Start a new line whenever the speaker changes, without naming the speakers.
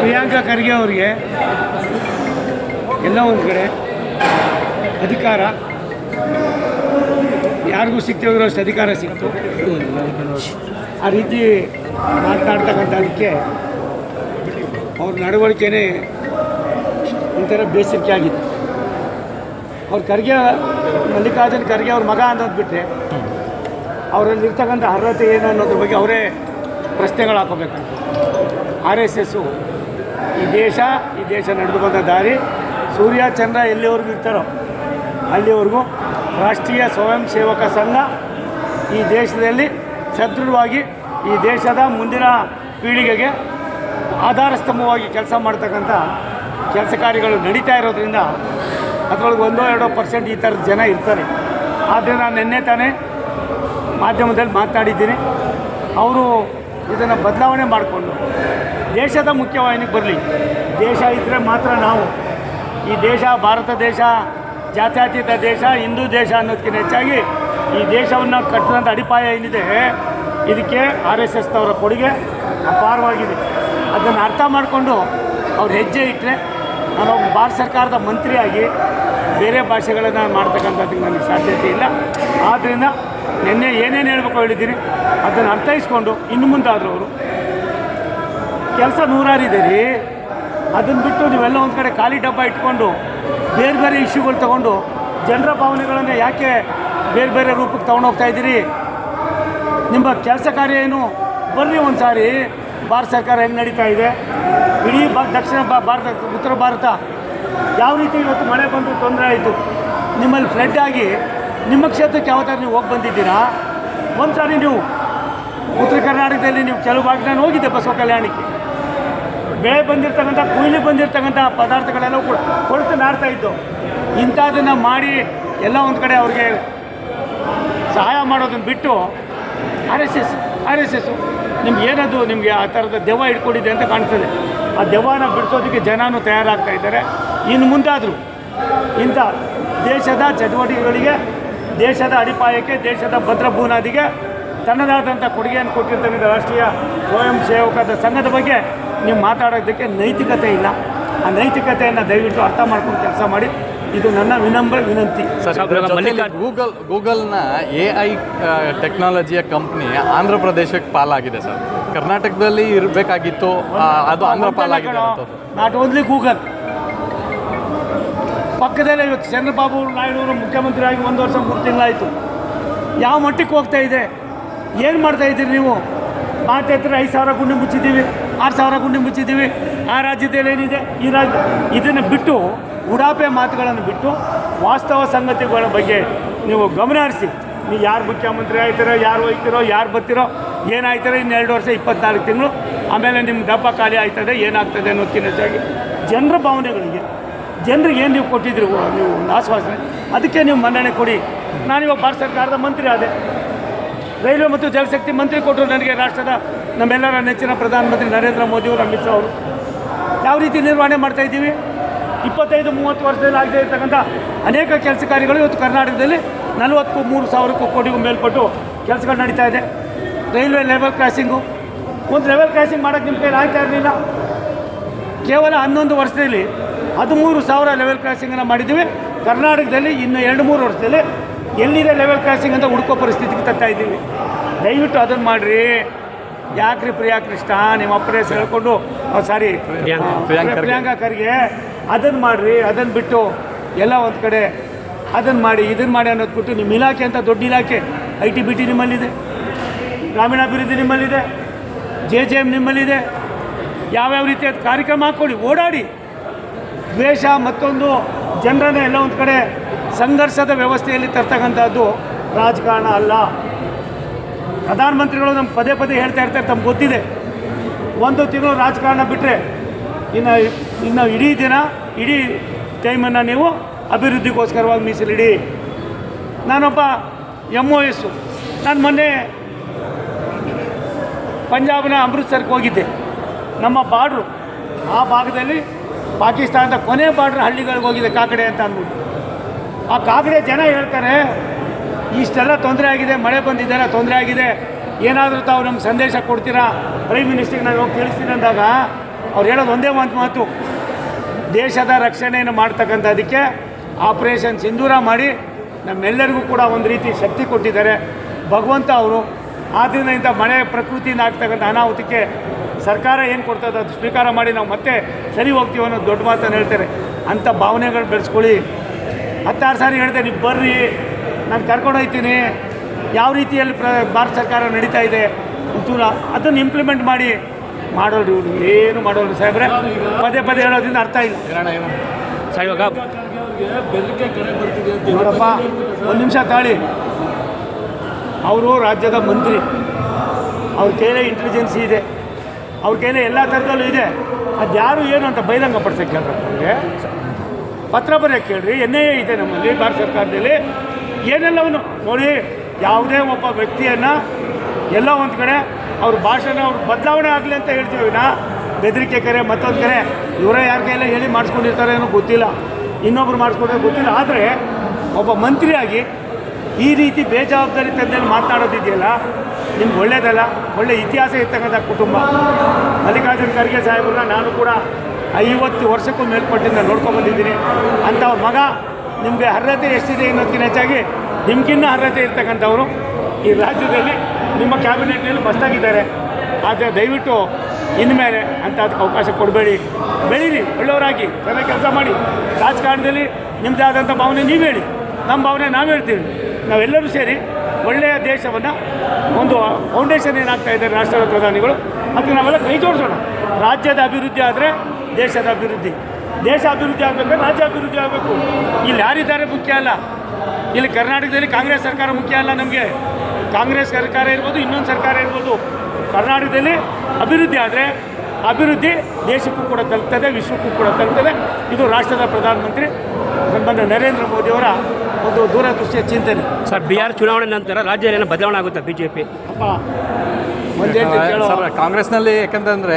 ಪ್ರಿಯಾಂಕಾ ಖರ್ಗೆ ಅವರಿಗೆ ಎಲ್ಲ ಒಂದು ಕಡೆ ಅಧಿಕಾರ. ಯಾರಿಗೂ ಸಿಗ್ತೇ ಹೋಗಿರೋಷ್ಟು ಅಧಿಕಾರ ಸಿಕ್ತು. ಆ ರೀತಿ ಮಾತನಾಡ್ತಕ್ಕಂಥದಕ್ಕೆ ಅವ್ರ ನಡವಳಿಕೆನೇ ಒಂಥರ ಬೇಸರಿಕೆ ಆಗಿದೆ. ಅವ್ರ ಖರ್ಗೆ, ಮಲ್ಲಿಕಾರ್ಜುನ್ ಖರ್ಗೆ ಅವ್ರ ಮಗ ಅಂತ ಬಿಟ್ಟರೆ ಅವರಲ್ಲಿ ಇರ್ತಕ್ಕಂಥ ಅರ್ಹತೆ ಏನು ಅನ್ನೋದ್ರ ಬಗ್ಗೆ ಅವರೇ ಪ್ರಶ್ನೆಗಳು ಹಾಕೋಬೇಕಂತ. ಆರ್ ಎಸ್ ಎಸ್ಸು ಈ ದೇಶ ಈ ದೇಶ ನಡೆದುಕೊಂಡ ದಾರಿ ಸೂರ್ಯ, ಚಂದ್ರ ಎಲ್ಲಿವರೆಗೂ ಇರ್ತಾರೋ ಅಲ್ಲಿವರೆಗೂ ರಾಷ್ಟ್ರೀಯ ಸ್ವಯಂ ಸೇವಕ ಸಂಘ ಈ ದೇಶದಲ್ಲಿ ಸದೃಢವಾಗಿ ಈ ದೇಶದ ಮುಂದಿನ ಪೀಳಿಗೆಗೆ ಆಧಾರಸ್ತಂಭವಾಗಿ ಕೆಲಸ ಮಾಡ್ತಕ್ಕಂಥ ಕೆಲಸ ಕಾರ್ಯಗಳು ನಡೀತಾ ಇರೋದ್ರಿಂದ ಅದರೊಳಗೆ ಒಂದೋ ಎರಡೋ ಪರ್ಸೆಂಟ್ ಈ ಥರದ ಜನ ಇರ್ತಾರೆ. ಆದರೆ ನಾನು ನಿನ್ನೆ ತಾನೇ ಮಾಧ್ಯಮದಲ್ಲಿ ಮಾತಾಡಿದ್ದೀನಿ. ಅವರು ಇದನ್ನು ಬದಲಾವಣೆ ಮಾಡಿಕೊಂಡು ದೇಶದ ಮುಖ್ಯವಾಹಿನಿಗೆ ಬರಲಿ. ದೇಶ ಇದ್ದರೆ ಮಾತ್ರ ನಾವು. ಈ ದೇಶ ಭಾರತ ದೇಶ, ಜಾತ್ಯತೀತ ದೇಶ, ಹಿಂದೂ ದೇಶ ಅನ್ನೋದಕ್ಕಿಂತ ಹೆಚ್ಚಾಗಿ ಈ ದೇಶವನ್ನು ಕಟ್ಟಿದಂಥ ಅಡಿಪಾಯ ಏನಿದೆ, ಇದಕ್ಕೆ ಆರ್ ಎಸ್ ಎಸ್ನವರ ಕೊಡುಗೆ ಅಪಾರವಾಗಿದೆ. ಅದನ್ನು ಅರ್ಥ ಮಾಡಿಕೊಂಡು ಅವ್ರು ಹೆಜ್ಜೆ ಇಟ್ಟರೆ ನಾನು ಒಬ್ಬ ಭಾರತ ಸರ್ಕಾರದ ಮಂತ್ರಿಯಾಗಿ ಬೇರೆ ಭಾಷೆಗಳನ್ನು ಮಾಡ್ತಕ್ಕಂಥದ್ದು ನನಗೆ ಸಾಧ್ಯತೆ ಇಲ್ಲ. ಆದ್ದರಿಂದ ನಿನ್ನೆ ಏನೇನು ಹೇಳಬೇಕು ಹೇಳಿದ್ದೀನಿ? ಅದನ್ನು ಅರ್ಥೈಸ್ಕೊಂಡು ಇನ್ನು ಮುಂದಾದರೂ ಅವರು. ಕೆಲಸ ನೂರಾರಿದೆ ರೀ ಅದನ್ನು ಬಿಟ್ಟು ನೀವೆಲ್ಲ ಒಂದು ಕಡೆ ಖಾಲಿ ಡಬ್ಬ ಇಟ್ಕೊಂಡು ಬೇರೆ ಬೇರೆ ಇಶ್ಯೂಗಳು ತೊಗೊಂಡು ಜನರ ಭಾವನೆಗಳನ್ನು ಯಾಕೆ ಬೇರೆ ಬೇರೆ ರೂಪಕ್ಕೆ ತೊಗೊಂಡೋಗ್ತಾ ಇದ್ದೀರಿ? ನಿಮ್ಮ ಕೆಲಸ ಕಾರ್ಯ ಏನು? ಬರ್ರಿ ಒಂದು ಸಾರಿ ಭಾರತ ಸರ್ಕಾರ ಹೆಂಗೆ ನಡೀತಾ ಇದೆ? ಇಡೀ ಬಾ, ದಕ್ಷಿಣ ಭಾರತ, ಉತ್ತರ ಭಾರತ ಯಾವ ರೀತಿ ಇವತ್ತು ಮಳೆ ಬಂದು ತೊಂದರೆ ಆಯಿತು? ನಿಮ್ಮಲ್ಲಿ ಫ್ಲಡ್ ಆಗಿ ನಿಮ್ಮ ಕ್ಷೇತ್ರಕ್ಕೆ ಯಾವತ್ತಾರ ನೀವು ಹೋಗಿ ಬಂದಿದ್ದೀರಾ? ಒಂದು ಸಾರಿ ನೀವು ಉತ್ತರ ಕರ್ನಾಟಕದಲ್ಲಿ ನೀವು ಕೆಲವು ಭಾಗ ನಾನು ಹೋಗಿದ್ದೆ ಬಸವ ಕಲ್ಯಾಣಕ್ಕೆ. ಬೆಳೆ ಬಂದಿರ್ತಕ್ಕಂಥ ಕೊಯ್ಲಿ ಬಂದಿರ್ತಕ್ಕಂಥ ಪದಾರ್ಥಗಳೆಲ್ಲ ಕೂಡ ಕೊಡ್ತು ನಾಡ್ತಾ ಇದ್ದು ಇಂಥದನ್ನು ಮಾಡಿ ಎಲ್ಲ ಒಂದು ಕಡೆ ಅವ್ರಿಗೆ ಸಹಾಯ ಮಾಡೋದನ್ನು ಬಿಟ್ಟು R S S, R S S ನಿಮ್ಗೆ ಏನದು ನಿಮಗೆ ಆ ಥರದ ದೆವ್ವ ಇಟ್ಕೊಂಡಿದೆ ಅಂತ ಕಾಣ್ತದೆ ಆ ದೆವ್ವನ ಬಿಡಿಸೋದಕ್ಕೆ ಜನನೂ ತಯಾರಾಗ್ತಾ ಇದ್ದಾರೆ. ಇನ್ನು ಮುಂದಾದರೂ ಇಂಥ ದೇಶದ ಚಟುವಟಿಕೆಗಳಿಗೆ ದೇಶದ ಅಡಿಪಾಯಕ್ಕೆ ದೇಶದ ಭದ್ರ ಬುನಾದಿಗೆ ತನ್ನದಾದಂಥ ಕೊಡುಗೆಯನ್ನು ಕೊಟ್ಟಿರ್ತಕ್ಕಂಥ ರಾಷ್ಟ್ರೀಯ ಸ್ವಯಂ ಸೇವಕದ ಸಂಘದ ಬಗ್ಗೆ ನೀವು ಮಾತಾಡೋದಕ್ಕೆ ನೈತಿಕತೆ ಇಲ್ಲ. ಆ ನೈತಿಕತೆಯನ್ನು ದಯವಿಟ್ಟು ಅರ್ಥ ಮಾಡ್ಕೊಂಡು ಕೆಲಸ ಮಾಡಿ. ಇದು ನನ್ನ ವಿನಮ್ರ ವಿನಂತಿ.
ಗೂಗಲ್ ಗೂಗಲ್ನ ಎ ಐ ಟೆಕ್ನಾಲಜಿಯ ಕಂಪ್ನಿ ಆಂಧ್ರ ಪ್ರದೇಶಕ್ಕೆ ಪಾಲಾಗಿದೆ ಸರ್. ಕರ್ನಾಟಕದಲ್ಲಿ ಇರಬೇಕಾಗಿತ್ತು ಅದು ಆಂಧ್ರ ಪಾಲಾಗಿದೆ
ನಾಟ್ ಓನ್ಲಿ ಗೂಗಲ್ ಪಕ್ಕದಲ್ಲೇ ಇವತ್ತು ಚಂದ್ರಬಾಬು ನಾಯ್ಡು ಮುಖ್ಯಮಂತ್ರಿ ಆಗಿ ಒಂದು ವರ್ಷ, ಮೂರು ತಿಂಗಳಾಯಿತು. ಯಾವ ಮಟ್ಟಕ್ಕೆ ಹೋಗ್ತಾ ಇದೆ? ಏನು ಮಾಡ್ತಾ ಇದ್ದೀರಿ ನೀವು? ಮಾತೆತ್ತಿರ ಐದು ಸಾವಿರ ಗುಂಡಿ ಮುಚ್ಚಿದ್ದೀವಿ, ಆರು ಸಾವಿರ ಗುಂಡಿ ಮುಚ್ಚಿದ್ದೀವಿ. ಆ ರಾಜ್ಯದಲ್ಲಿ ಏನಿದೆ? ಈ ರಾಜ್ಯ ಇದನ್ನು ಬಿಟ್ಟು, ಉಡಾಪೆ ಮಾತುಗಳನ್ನು ಬಿಟ್ಟು, ವಾಸ್ತವ ಸಂಗತಿಗಳ ಬಗ್ಗೆ ನೀವು ಗಮನ ಹರಿಸಿ. ನೀವು ಯಾರು ಮುಖ್ಯಮಂತ್ರಿ ಆಯ್ತಿರೋ, ಯಾರು ಹೋಗ್ತಿರೋ ಯಾರು ಬರ್ತಿರೋ, ಏನಾಯ್ತಿರೋ ಇನ್ನೆರಡು ವರ್ಷ, ಇಪ್ಪತ್ನಾಲ್ಕು ತಿಂಗಳು. ಆಮೇಲೆ ನಿಮ್ಮ ದಪ್ಪ ಖಾಲಿ ಆಯ್ತದೆ, ಏನಾಗ್ತದೆ ಅನ್ನೋದಕ್ಕಿಂತ ಹೆಚ್ಚಾಗಿ ಜನರ ಭಾವನೆಗಳಿಗೆ ಜನರಿಗೆ ಏನು ನೀವು ಕೊಟ್ಟಿದ್ರಿ? ನೀವು ಒಂದು ಆಶ್ವಾಸನೆ ಅದಕ್ಕೆ ನೀವು ಮನ್ನಣೆ ಕೊಡಿ. ನಾನಿವಾಗ ಭಾರತ ಸರ್ಕಾರದ ಮಂತ್ರಿ ಆದೆ. ರೈಲ್ವೆ ಮತ್ತು ಜಲಶಕ್ತಿ ಮಂತ್ರಿ ಕೊಟ್ಟರು ನನಗೆ ರಾಷ್ಟ್ರದ ನಮ್ಮೆಲ್ಲರ ನೆಚ್ಚಿನ ಪ್ರಧಾನಮಂತ್ರಿ ನರೇಂದ್ರ ಮೋದಿಯವರು ಅಮಿತ್ ಶಾ ಅವರು. ಯಾವ ರೀತಿ ನಿರ್ವಹಣೆ ಮಾಡ್ತಾ ಇದ್ದೀವಿ? ಇಪ್ಪತ್ತೈದು, ಮೂವತ್ತು ವರ್ಷದಲ್ಲಿ ಆಗದೆ ಇರ್ತಕ್ಕಂಥ ಅನೇಕ ಕೆಲಸ ಕಾರ್ಯಗಳು ಇವತ್ತು ಕರ್ನಾಟಕದಲ್ಲಿ ನಲವತ್ತು ಮೂರು ಸಾವಿರಕ್ಕೂ ಕೋಟಿಗೂ ಮೇಲ್ಪಟ್ಟು ಕೆಲಸಗಳು ನಡೀತಾ ಇದೆ. Railway level crossing. ಒಂದು ಲೆವೆಲ್ ಕ್ರಾಸಿಂಗ್ ಮಾಡೋಕ್ಕೆ ನಿಮ್ಮ ಕೈಲಿ ಆಗ್ತಾ ಇರಲಿಲ್ಲ? ಕೇವಲ ಹನ್ನೊಂದು ವರ್ಷದಲ್ಲಿ ಹದಿಮೂರು ಸಾವಿರ ಲೆವೆಲ್ ಕ್ರಾಸಿಂಗನ್ನು ಮಾಡಿದ್ದೀವಿ. ಕರ್ನಾಟಕದಲ್ಲಿ ಇನ್ನು ಎರಡು ಮೂರು ವರ್ಷದಲ್ಲಿ ಎಲ್ಲಿದೆ ಲೆವೆಲ್ ಕ್ರಾಸಿಂಗ್ ಅಂತ ಹುಡುಕೋ ಪರಿಸ್ಥಿತಿಗೆ ತರ್ತಾ ಇದ್ದೀವಿ. ದಯವಿಟ್ಟು ಅದನ್ನು ಮಾಡಿರಿ. ಯಾಕ್ರಿ ಪ್ರಿಯಾ ಕೃಷ್ಣ? ನಿಮ್ಮ ಅಪ್ಪ ಹೆಸರು ಹೇಳ್ಕೊಂಡು ಸಾರಿ
ಪ್ರಿಯಾಂಕಾ ಖರ್ಗೆ.
ಅದನ್ನು ಮಾಡಿರಿ ಅದನ್ನು ಬಿಟ್ಟು ಎಲ್ಲ ಒಂದು ಕಡೆ ಅದನ್ನು ಮಾಡಿ ಇದನ್ನು ಮಾಡಿ ಅನ್ನೋದು ಬಿಟ್ಟು ನಿಮ್ಮ ಇಲಾಖೆ ಅಂತ ದೊಡ್ಡ ಇಲಾಖೆ. ಐ ಟಿ ಬಿ ಟಿ ನಿಮ್ಮಲ್ಲಿದೆ. ಗ್ರಾಮೀಣಾಭಿವೃದ್ಧಿ ನಿಮ್ಮಲ್ಲಿದೆ. ಜೆ ಜೆ ಎಂ ನಿಮ್ಮಲ್ಲಿದೆ. ಯಾವ್ಯಾವ ರೀತಿಯ ಕಾರ್ಯಕ್ರಮ ಹಾಕ್ಕೊಳ್ಳಿ ಓಡಾಡಿ. ದ್ವೇಷ ಮತ್ತೊಂದು ಜನರನ್ನ ಎಲ್ಲ ಒಂದು ಕಡೆ ಸಂಘರ್ಷದ ವ್ಯವಸ್ಥೆಯಲ್ಲಿ ತರ್ತಕ್ಕಂಥದ್ದು ರಾಜಕಾರಣ ಅಲ್ಲ. ಪ್ರಧಾನಮಂತ್ರಿಗಳು ನಮ್ಮ ಪದೇ ಪದೇ ಹೇಳ್ತಾ ಇರ್ತಾರೆ, ತಮ್ಗೆ ಗೊತ್ತಿದೆ. ಒಂದು ತಿಂಗಳು ರಾಜಕಾರಣ ಬಿಟ್ಟರೆ ಇನ್ನು ಇನ್ನು ಇಡೀ ದಿನ, ಇಡೀ ಟೈಮನ್ನು ನೀವು ಅಭಿವೃದ್ಧಿಗೋಸ್ಕರವಾಗಿ ಮೀಸಲಿಡಿ. ನಾನೊಬ್ಬ ಎಂ ಒ ಎಸ್ಸು ನಾನು ಮೊನ್ನೆ ಪಂಜಾಬ್ನ ಅಮೃತ್ಸರ್ಗೆ ಹೋಗಿದ್ದೆ. ನಮ್ಮ ಬಾರ್ಡ್ರು ಆ ಭಾಗದಲ್ಲಿ ಪಾಕಿಸ್ತಾನದ ಕೊನೆ ಬಾರ್ಡ್ರ್ ಹಳ್ಳಿಗಳಿಗೆ ಹೋಗಿದೆ ಕಾಕಡೆ ಅಂತ ಅಂದ್ಬಿಟ್ಟು. ಆ ಕಾಕಡೆ ಜನ ಹೇಳ್ತಾರೆ, ಇಷ್ಟೆಲ್ಲ ತೊಂದರೆ ಆಗಿದೆ, ಮಳೆ ಬಂದಿದ್ದೆಲ್ಲ ತೊಂದರೆ ಆಗಿದೆ. ಏನಾದರೂ ತಾವು ನಮ್ಗೆ ಸಂದೇಶ ಕೊಡ್ತೀರಾ? ಪ್ರೈಮ್ ಮಿನಿಸ್ಟ್ರಿಗೆ ನಾನು ಹೋಗಿ ತಿಳಿಸ್ತೀನಿ ಅಂದಾಗ ಅವ್ರು ಹೇಳೋದು ಒಂದೇ ಒಂದು ಮಾತು. ದೇಶದ ರಕ್ಷಣೆಯನ್ನು ಮಾಡ್ತಕ್ಕಂಥದ್ದಕ್ಕೆ ಆಪರೇಷನ್ ಸಿಂಧೂರ ಮಾಡಿ ನಮ್ಮೆಲ್ಲರಿಗೂ ಕೂಡ ಒಂದು ರೀತಿ ಶಕ್ತಿ ಕೊಟ್ಟಿದ್ದಾರೆ. ಭಗವಂತ ಅವರು ಆದ್ದರಿಂದ ಇಂಥ ಮಳೆ ಪ್ರಕೃತಿಯಿಂದ ಆಗ್ತಕ್ಕಂಥ ಅನಾಹುತಕ್ಕೆ ಸರ್ಕಾರ ಏನು ಕೊಡ್ತದೆ ಅದು ಸ್ವೀಕಾರ ಮಾಡಿ ನಾವು ಮತ್ತೆ ಸರಿ ಹೋಗ್ತೀವಿ ಅನ್ನೋ ದೊಡ್ಡ ಮಾತನ್ನು ಹೇಳ್ತಾರೆ ಅಂಥ ಭಾವನೆಗಳು ಬೆಳೆಸ್ಕೊಳ್ಳಿ. ಹತ್ತಾರು ಸಾರಿ ಹೇಳಿದೆ ನೀವು ಬರ್ರಿ ನಾನು ಕರ್ಕೊಂಡು ಹೋಗ್ತೀನಿ ಯಾವ ರೀತಿಯಲ್ಲಿ ಪ್ರ ಭಾರತ ಸರ್ಕಾರ ನಡೀತಾ ಇದೆ ಒಂಚೂರು ಅದನ್ನು ಇಂಪ್ಲಿಮೆಂಟ್ ಮಾಡಿ. ಮಾಡೋರು ಇವರು ಏನು ಮಾಡೋರು ಸಾಹೇಬ್ರೆ ಪದೇ ಪದೇ ಹೇಳೋದ್ರಿಂದ ಅರ್ಥ ಇಲ್ಲ.
ಸರ್ ಇವಾಗ
ನೋಡಪ್ಪ ಒಂದು ನಿಮಿಷ ತಾಳಿ. ಅವರು ರಾಜ್ಯದ ಮಂತ್ರಿ. ಅವ್ರ ಕೈಲೇ ಇಂಟೆಲಿಜೆನ್ಸಿ ಇದೆ. ಅವ್ರ ಕೈಲೇ ಎಲ್ಲ ಥರದಲ್ಲೂ ಇದೆ. ಅದು ಯಾರು ಏನು ಅಂತ ಬಹಿರಂಗ ಪಡಿಸೋಕ್ಕೆ ಅವ್ರಿಗೆ ಪತ್ರ ಬರೆಯೋಕ್ಕೆ ಕೇಳ್ರಿ ಎನ್ ಐ ಎ ಇದೆ ನಮ್ಮಲ್ಲಿ, ಭಾರತ ಸರ್ಕಾರದಲ್ಲಿ. ಏನೆಲ್ಲವನ್ನು ನೋಡಿ, ಯಾವುದೇ ಒಬ್ಬ ವ್ಯಕ್ತಿಯನ್ನು ಎಲ್ಲ ಒಂದು ಕಡೆ ಅವ್ರ ಭಾಷೆನ ಅವ್ರ ಬದಲಾವಣೆ ಆಗಲಿ ಅಂತ ಹೇಳ್ತೀವಿ ನಾ ಬೆದರಿಕೆ ಕರೆ, ಮತ್ತೊಂದು ಕರೆ. ಇವರೇ ಯಾರ ಕೈಯಲ್ಲ ಹೇಳಿ ಮಾಡಿಸ್ಕೊಂಡಿರ್ತಾರೆ ಏನೋ ಗೊತ್ತಿಲ್ಲ. ಇನ್ನೊಬ್ರು ಮಾಡಿಸ್ಕೊಂಡ್ರೆ ಗೊತ್ತಿಲ್ಲ. ಆದರೆ ಒಬ್ಬ ಮಂತ್ರಿಯಾಗಿ ಈ ರೀತಿ ಬೇಜವಾಬ್ದಾರಿ ತಂದೇಲಿ ಮಾತನಾಡೋದಿದೆಯಲ್ಲ ನಿಮ್ಗೆ ಒಳ್ಳೇದಲ್ಲ, ಒಳ್ಳೆ ಇತಿಹಾಸ ಇರ್ತಕ್ಕಂಥ ಕುಟುಂಬ. ಮಲ್ಲಿಕಾರ್ಜುನ ಖರ್ಗೆ ಸಾಹೇಬ್ರನ್ನ ನಾನು ಕೂಡ ಐವತ್ತು ವರ್ಷಕ್ಕೂ ಮೇಲ್ಪಟ್ಟಿಂದ ನೋಡ್ಕೊಂಬಂದಿದ್ದೀನಿ ಅಂಥ ಮಗ ನಿಮಗೆ ಅರ್ಹತೆ ಎಷ್ಟಿದೆ ಅನ್ನೋದಕ್ಕಿಂತ ಹೆಚ್ಚಾಗಿ ನಿಮ್ಗಿನ್ನ ಅರ್ಹತೆ ಇರ್ತಕ್ಕಂಥವ್ರು ಈ ರಾಜ್ಯದಲ್ಲಿ ನಿಮ್ಮ ಕ್ಯಾಬಿನೆಟ್ನಲ್ಲಿ ಬಸ್ತಾಗಿದ್ದಾರೆ ಆದರೆ ದಯವಿಟ್ಟು ಇನ್ಮೇಲೆ ಅಂತ ಅದಕ್ಕೆ ಅವಕಾಶ ಕೊಡಬೇಡಿ. ಬೆಳೀರಿ, ಒಳ್ಳೆಯವರಾಗಿ, ಚೆನ್ನಾಗಿ ಕೆಲಸ ಮಾಡಿ. ರಾಜಕಾರಣದಲ್ಲಿ ನಿಮ್ಮದೇ ಆದಂಥ ಭಾವನೆ ನೀವು ಹೇಳಿ. ನಮ್ಮ ಭಾವನೆ ನಾವು ಹೇಳ್ತೀವಿ. ನಾವೆಲ್ಲರೂ ಸೇರಿ ಒಳ್ಳೆಯ ದೇಶವನ್ನು ಒಂದು ಫೌಂಡೇಶನ್ ಏನಾಗ್ತಾ ಇದ್ದಾರೆ ರಾಷ್ಟ್ರದ ಪ್ರಧಾನಿಗಳು. ಅದಕ್ಕೆ ನಾವೆಲ್ಲ ಕೈ ಜೋಡಿಸೋಣ. ರಾಜ್ಯದ ಅಭಿವೃದ್ಧಿ ಆದರೆ ದೇಶದ ಅಭಿವೃದ್ಧಿ. ದೇಶ ಅಭಿವೃದ್ಧಿ ಆಗಬೇಕಾದ್ರೆ ರಾಜ್ಯ ಅಭಿವೃದ್ಧಿ ಆಗಬೇಕು. ಇಲ್ಲಿ ಯಾರಿದ್ದಾರೆ ಮುಖ್ಯ ಅಲ್ಲ. ಇಲ್ಲಿ ಕರ್ನಾಟಕದಲ್ಲಿ ಕಾಂಗ್ರೆಸ್ ಸರ್ಕಾರ ಮುಖ್ಯ ಅಲ್ಲ ನಮಗೆ. ಕಾಂಗ್ರೆಸ್ ಸರ್ಕಾರ ಇರ್ಬೋದು, ಇನ್ನೊಂದು ಸರ್ಕಾರ ಇರ್ಬೋದು. ಕರ್ನಾಟಕದಲ್ಲಿ ಅಭಿವೃದ್ಧಿ ಆದರೆ ಅಭಿವೃದ್ಧಿ ದೇಶಕ್ಕೂ ಕೂಡ ತಲುಪ್ತದೆ, ವಿಶ್ವಕ್ಕೂ ಕೂಡ ತಲುಪ್ತದೆ. ಇದು ರಾಷ್ಟ್ರದ ಪ್ರಧಾನಮಂತ್ರಿ ಬಂದ ನರೇಂದ್ರ ಮೋದಿಯವರ ಒಂದು ದೂರದೃಷ್ಟಿಯ ಚಿಂತನೆ.
ಸರ್ ಬಿಹಾರ್ ಚುನಾವಣೆ ನಂತರ ರಾಜ್ಯದಲ್ಲಿ ಏನೋ ಬದಲಾವಣೆ ಆಗುತ್ತೆ ಬಿಜೆಪಿ?
ಕಾಂಗ್ರೆಸ್ನಲ್ಲಿ ಯಾಕಂತಂದ್ರೆ